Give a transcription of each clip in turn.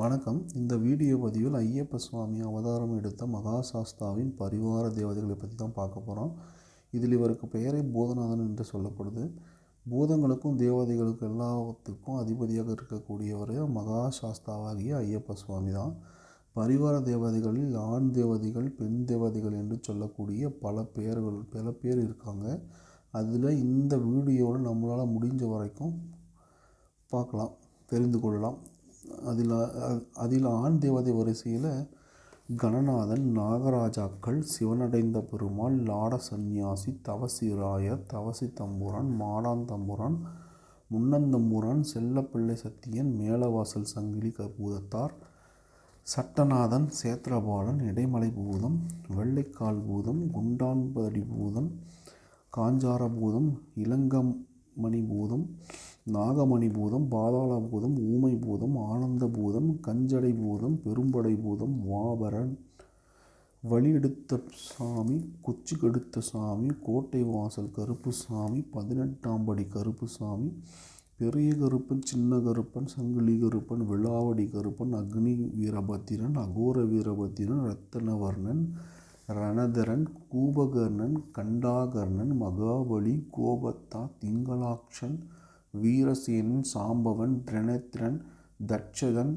வணக்கம். இந்த வீடியோ பதிவில் ஐயப்ப சுவாமி அவதாரம் எடுத்த மகாசாஸ்தாவின் பரிவார தேவதைகளை பற்றி தான் பார்க்க போகிறோம் இதில் இவருக்கு பெயரே பூதநாதன் என்று சொல்லப்படுது. பூதங்களுக்கும் தேவதைகளுக்கும் எல்லாத்துக்கும் அதிபதியாக இருக்கக்கூடியவர் மகாசாஸ்தாவாகிய ஐயப்ப சுவாமி தான். பரிவார தேவதைகளில் ஆண் தேவதைகள் பெண் தேவதைகள் என்று சொல்லக்கூடிய பல பெயர்கள் பல பேர் இருக்காங்க. அதில் இந்த வீடியோவில் நம்மளால் முடிஞ்ச வரைக்கும் பார்க்கலாம் தெரிந்து கொள்ளலாம். அதில் அதில் ஆண் தேவதை வரிசையில் கணநாதன் நாகராஜாக்கள் சிவனடைந்த பெருமாள் லாட சந்நியாசி தவசிராயர் தவசி தம்புரான் மாடான் தம்புரான் முன்னந்தம்புரான் செல்லப்பிள்ளை சத்தியன் மேலவாசல் சங்கிலி கபூதத்தார் சட்டநாதன் சேத்திரபாலன் இடைமலை பூதம் வெள்ளைக்கால் பூதம் குண்டான்படி பூதம் காஞ்சார பூதம் இளங்கமணி பூதம் நாகமணி பூதம் பாதாள பூதம் ஊமை பூதம் ஆனந்த பூதம் கஞ்சடை பூதம் பெரும்படை பூதம் வாபரன் வழியெடுத்த சாமி குச்சி கெடுத்த சாமி கோட்டை வாசல் கருப்பு சாமி பதினெட்டாம் படி கருப்பு சாமி பெரிய கருப்பன் சின்ன கருப்பன் சங்கிலி கருப்பன் விளாவடி கருப்பன் அக்னி வீரபத்திரன் அகோர வீரபத்திரன் ரத்தனவர்ணன் ரணதரன் கூபகர்ணன் கண்டாகர்ணன் மகாபலி கோபத்தா திங்களாக்ஷன் வீரசேனன் சாம்பவன் திரணத்திரன் தட்சகன்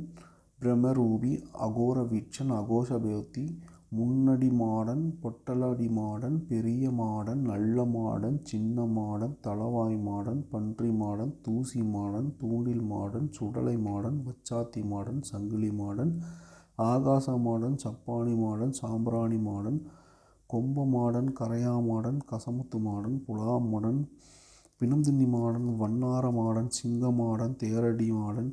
பிரமரூபி அகோரவீட்சன் அகோஷபேத்தி முன்னடி மாடன் மாடன் பெரிய மாடன் நல்ல மாடன் சின்ன மாடன் தளவாய் மாடன் பன்றி மாடன் தூசி மாடன் தூண்டில் மாடன் சுடலை மாடன் வச்சாத்தி மாடன் சங்கிலி மாடன் ஆகாச மாடன் சப்பானி மாடன் சாம்பிராணி மாடன் கொம்ப மாடன் கரையா மாடன் கசமுத்து மாடன் புலா மாடன் பிணந்தின்னி மாடன் வண்ணார மாடன் சிங்க மாடன் தேரடி மாடன்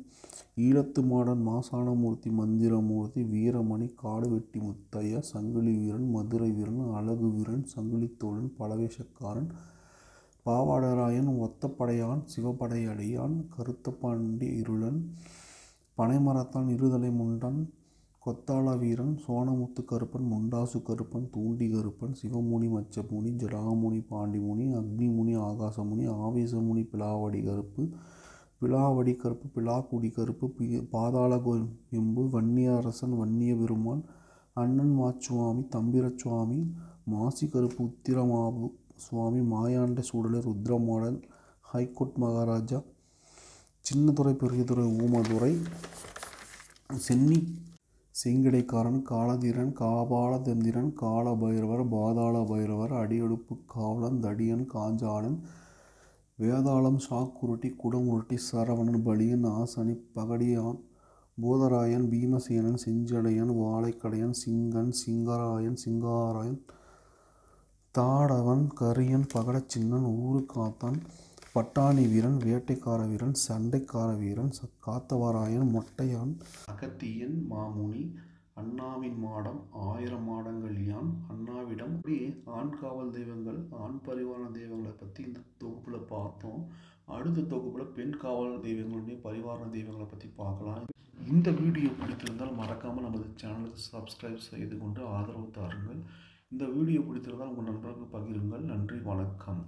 ஈழத்து மாடன் மாசாணமூர்த்தி மந்திரமூர்த்தி வீரமணி காடுவெட்டி முத்தையா சங்கிலி வீரன் மதுரை வீரன் அழகு வீரன் சங்கிலித்தோழன் பலவேஷக்காரன் பாவாடராயன் ஒத்தப்படையான் சிவப்படையடியான் கருத்தப்பாண்டி இருளன் பனைமரத்தான் இருதலை முண்டன் கொத்தாள வீரன் சோனமுத்து கருப்பன் முண்டாசு கருப்பன் தூண்டி கருப்பன் சிவமுனி மச்சமுனி ஜடாமுனி பாண்டிமுனி அக்னிமுனி ஆகாசமுனி ஆவேசமுனி பிலாவடி கருப்பு பிலாவடி கருப்பு பிலாக்குடி கருப்பு பி- பாதாள கோ- எம்பு வன்னியரசன் வன்னிய பெருமான் அண்ணன் மாச்சுவாமி தம்பிரசுவாமி மாசி கருப்பு உத்திரமாபு சுவாமி மாயாண்ட சூடலர் ருத்ரமாடல் ஹைகோர்ட் மகாராஜா சின்னதுறை பெரியதுறை ஊமதுரை சென்னி செங்கிடைக்காரன் காலதீரன் காபாலதந்திரன் கால பைரவர் பாதாள பைரவர் அடியடுப்பு காவலன் தடியன் காஞ்சாளன் வேதாளம் சாக்குருட்டி குடமுருட்டி சரவணன் பலியன் ஆசனி பகடியான் பூதராயன் பீமசேனன் செஞ்சடையன் வாழைக்கடையன் சிங்கன் சிங்கராயன் சிங்காராயன் தாடவன் கரியன் பகடச்சின்னன் ஊருக்காத்தான் பட்டாணி வீரன் வேட்டைக்கார வீரன் சண்டைக்கார வீரன் ச- காத்தவராயன் மொட்டையான். அகத்தியன் மாமுனி அண்ணாவின் மாடம் ஆயிரம் மாடங்கள் யான் அண்ணாவிடம். இப்படி ஆண் காவல் தெய்வங்கள் ஆண் பரிவாரண தெய்வங்களை பற்றி இந்த தொகுப்பில் பார்த்தோம். அடுத்த தொகுப்பில் பெண் காவல் தெய்வங்களுடைய பரிவாரண தெய்வங்களை பற்றி பார்க்கலாம். இந்த வீடியோ பிடித்திருந்தால் மறக்காமல் நமது சேனலுக்கு சப்ஸ்கிரைப் செய்து கொண்டு ஆதரவு தாருங்கள். இந்த வீடியோ பிடித்திருந்தால் உங்கள் நண்பர்களுக்கு பகிருங்கள். நன்றி வணக்கம்.